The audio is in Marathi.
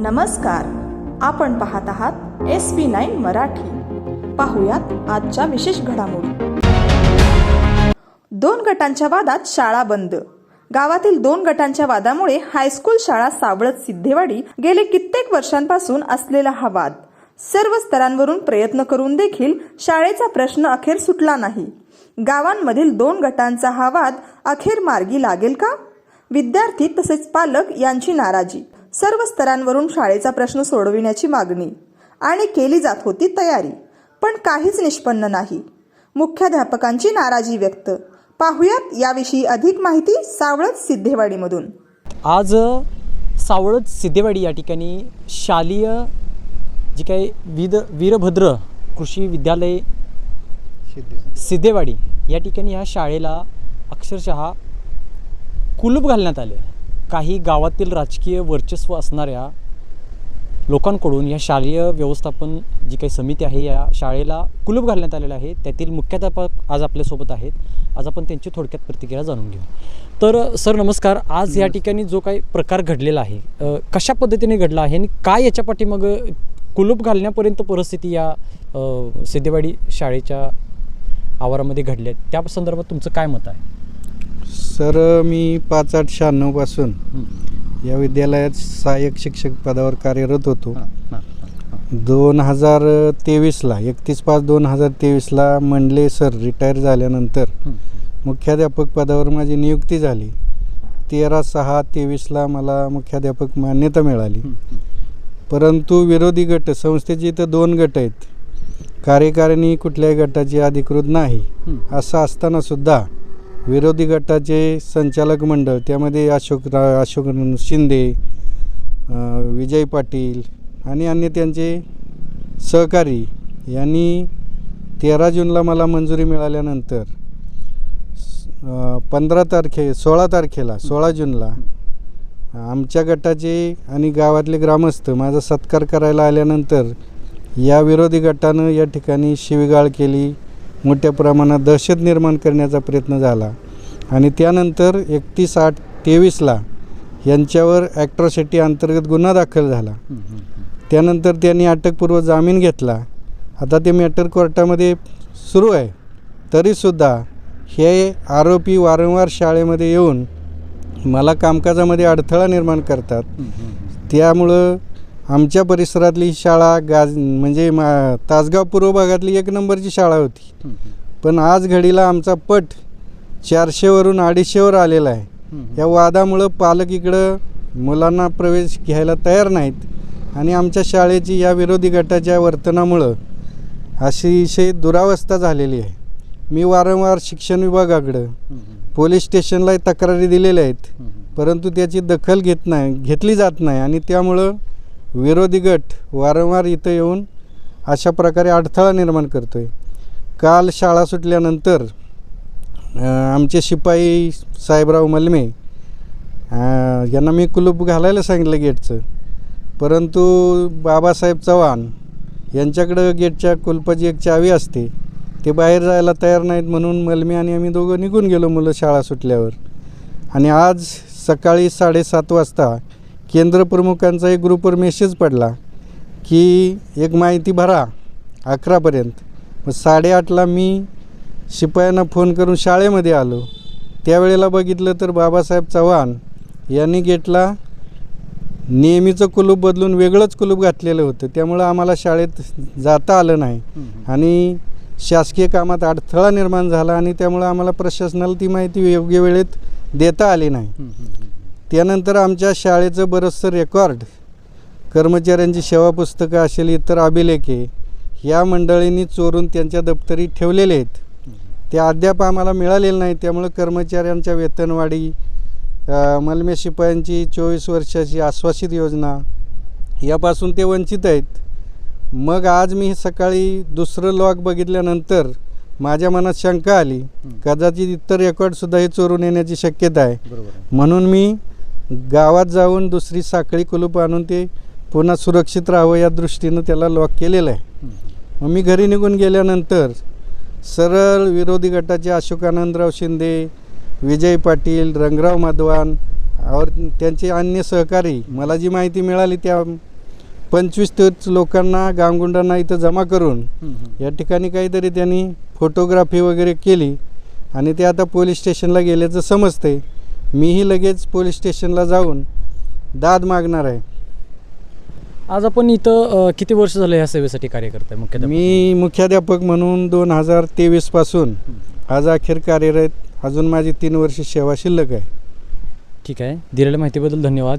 नमस्कार. आपण पाहत आहात एस पी नाईन मराठी. पाहुयात आजच्या विशेष घडामोडी. दोन गटांच्या वादात शाळा बंद. गावातील दोन गटांच्या वादामुळे हायस्कूल शाळा सावळत सिद्धेवाडी गेले कित्येक वर्षांपासून असलेला हा वाद. सर्व स्तरांवरून प्रयत्न करून देखील शाळेचा प्रश्न अखेर सुटला नाही. गावांमधील दोन गटांचा हा वाद अखेर मार्गी लागेल का? विद्यार्थी तसेच पालक यांची नाराजी. सर्व स्तरांवरून शाळेचा प्रश्न सोडविण्याची मागणी. आणि केली जात होती तयारी. पण काहीच निष्पन्न नाही. मुख्याध्यापकांची नाराजी व्यक्त. पाहुयात याविषयी अधिक माहिती सावळत सिद्धेवाडीमधून. आज सावळत सिद्धेवाडी या ठिकाणी शालेय जी काही विद वीरभद्र कृषी विद्यालय सिद्धेवाडी या ठिकाणी ह्या शाळेला अक्षरशः कुलूप घालण्यात आले. काही गावातील राजकीय वर्चस्व असणाऱ्या लोकांकडून या शालेय व्यवस्थापन जी काही समिती आहे या शाळेला कुलूप घालण्यात आलेलं आहे. त्यातील मुख्याध्यापक आज आपल्यासोबत आहेत. आज आपण त्यांची थोडक्यात प्रतिक्रिया जाणून घेऊ. तर सर नमस्कार. आज या ठिकाणी जो काही प्रकार घडलेला आहे कशा पद्धतीने घडला आहे आणि काय याच्या पाठीमाग कुलूप घालण्यापर्यंत परिस्थिती या सिद्धेवाडी शाळेच्या आवारामध्ये घडल्या त्या संदर्भात तुमचं काय मत आहे? सर मी पाच आठ शहाण्णवपासून या विद्यालयात सहाय्यक शिक्षक पदावर कार्यरत होतो. दोन हजार तेवीसला एकतीस पाच दोन हजार तेवीसला मंडले सर रिटायर झाल्यानंतर मुख्याध्यापक पदावर माझी नियुक्ती झाली. तेरा सहा तेवीसला मला मुख्याध्यापक मान्यता मिळाली. परंतु विरोधी गट संस्थेचे इथं दोन गट आहेत. कार्यकारिणी कुठल्याही गटाची अधिकृत नाही. असं असताना सुद्धा विरोधी गटाचे संचालक मंडळ त्यामध्ये अशोक रा अशोक शिंदे विजय पाटील आणि अन्य त्यांचे सहकारी यांनी तेरा जूनला मला मंजुरी मिळाल्यानंतर पंधरा तारखे सोळा तारखेला सोळा जूनला आमच्या गटाचे आणि गावातले ग्रामस्थ माझा सत्कार करायला आल्यानंतर या विरोधी गटानं या ठिकाणी शिवीगाळ केली. मोठ्या प्रमाणात दहशत निर्माण करण्याचा प्रयत्न झाला. आणि त्यानंतर एकतीस आठ तेवीसला यांच्यावर ॲट्रॉसिटी अंतर्गत गुन्हा दाखल झाला. त्यानंतर त्यांनी अटकपूर्व जामीन घेतला. आता ते मॅटर कोर्टामध्ये सुरू आहे. तरीसुद्धा हे आरोपी वारंवार शाळेमध्ये येऊन मला कामकाजामध्ये अडथळा निर्माण करतात. त्यामुळं आमच्या परिसरातली ही शाळा गाज म्हणजे मा तासगाव पूर्व भागातली एक नंबरची शाळा होती. पण आज घडीला आमचा पट चारशेवरून अडीचशेवर आलेला आहे. या वादामुळं पालक इकडं मुलांना प्रवेश घ्यायला तयार नाहीत आणि आमच्या शाळेची या विरोधी गटाच्या वर्तनामुळं अतिशय दुरावस्था झालेली आहे. मी वारंवार शिक्षण विभागाकडं पोलीस स्टेशनला तक्रारी दिलेल्या आहेत. परंतु त्याची दखल घेत नाही घेतली जात नाही आणि त्यामुळं विरोधी गट वारंवार इथं येऊन अशा प्रकारे अडथळा निर्माण करतो आहे काल शाळा सुटल्यानंतर आमचे शिपाई साहेबराव मलमे यांना मी कुलूप घालायला सांगितलं गेटचं. परंतु बाबासाहेब चव्हाण यांच्याकडं गेटच्या कुलपाची एक चावी असते. ते बाहेर जायला तयार नाहीत म्हणून मलमे आणि आम्ही दोघं निघून गेलो मुलं शाळा सुटल्यावर. आणि आज सकाळी साडेसात वाजता केंद्र प्रमुखांचा एक ग्रुपवर मेसेज पडला की एक माहिती भरा अकरापर्यंत मग साडेआठला मी शिपायांना फोन करून शाळेमध्ये आलो. त्यावेळेला बघितलं तर बाबासाहेब चव्हाण यांनी गेटला नेहमीचं कुलूप बदलून वेगळंच कुलूप घातलेलं होतं. त्यामुळं आम्हाला शाळेत जाता आलं नाही. आणि शासकीय कामात अडथळा निर्माण झाला आणि त्यामुळं आम्हाला प्रशासनाला ती माहिती योग्य वेळेत देता आली नाही. त्यानंतर आमच्या शाळेचं बरंचसं रेकॉर्ड कर्मचाऱ्यांची सेवा पुस्तकं असेल इतर अभिलेखे या मंडळींनी चोरून त्यांच्या दप्तरी ठेवलेले आहेत. ते अद्याप आम्हाला मिळालेलं नाही. त्यामुळं कर्मचाऱ्यांच्या वेतनवाढी मलमे शिपायांची चोवीस वर्षाची आश्वासित योजना यापासून ते वंचित आहेत. मग आज मी सकाळी दुसरं लॉग बघितल्यानंतर माझ्या मनात शंका आली. कदाचित इतर रेकॉर्डसुद्धा हे चोरून येण्याची शक्यता आहे. म्हणून मी गावात जाऊन दुसरी साखळी कुलूप आणून ते पुन्हा सुरक्षित राहावं या दृष्टीनं त्याला लॉक केलेलं आहे. मग मी घरी निघून गेल्यानंतर सरळ विरोधी गटाचे अशोकानंदराव शिंदे विजय पाटील रंगराव माधवान और त्यांचे अन्य सहकारी मला जी माहिती मिळाली त्या पंचवीस तीस लोकांना गावगुंडांना इथं जमा करून. या ठिकाणी काहीतरी त्यांनी फोटोग्राफी वगैरे केली आणि ते आता पोलीस स्टेशनला गेल्याचं समजते मीही लगेच पोलीस स्टेशनला जाऊन दाद मागणार आहे. आज आपण इथं अ, किती वर्ष झालं ह्या सेवेसाठी कार्य करताय मुख्याध्यापक मी मुख्याध्यापक म्हणून दोन हजार तेवीसपासून आज अखेर कार्यरत अजून माझी तीन वर्ष सेवा शिल्लक आहे. ठीक आहे. दिलेल्या माहितीबद्दल धन्यवाद.